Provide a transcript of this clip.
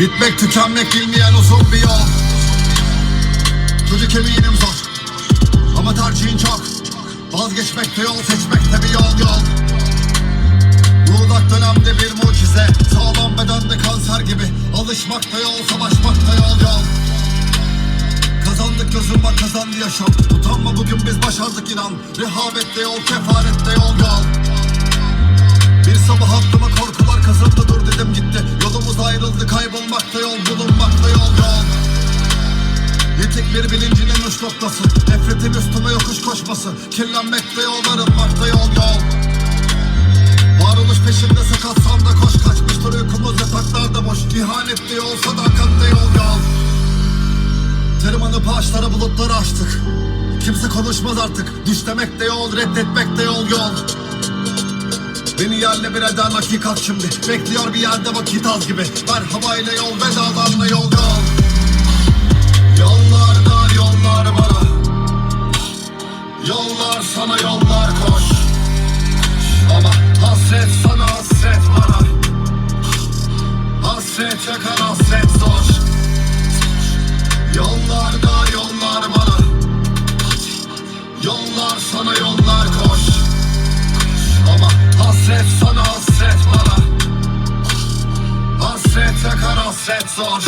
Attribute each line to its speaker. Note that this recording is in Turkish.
Speaker 1: Bitmek tükenmek bilmeyen uzun bir yol. Çocuk eminim zor. Ama tercihin çok. Vazgeçmekte yol seçmekte bir yol yol. Muğlak dönemde bir mucize. Sağlam bedende kanser gibi. Alışmakta yol savaşmakta yol yol. Kazandık gözüm bak kazandı yaşam. Utanma bugün biz başardık inan. Rehavette yol kefarette yol yol. Bir sabah kaybolmakta yol bulunmakta yol yol Yetik bir bilincinin uç noktası Nefretin üstüme yokuş koşması Kirlenmekte yol arınmakta yol yol Varoluş peşinde sakatsan da koş Kaçmıştır uykumuz yataklarda boş. İhanette yol sadakatte yol yol Tırmanıp ağaçlara bulutları açtık. Kimse konuşmaz artık. Düş demek de yol reddetmek de yol yol Beni yerle bir eden hakikat şimdi. Bekliyor bir yerde vakit az gibi. Merhabayla yol vedalarla yol yol. Yollar dar yollar bana Yollar sana yollar koş. Ama hasret sana hasret bana Hasret yakar hasret zor. Yollarda Taka rozstrzec, coś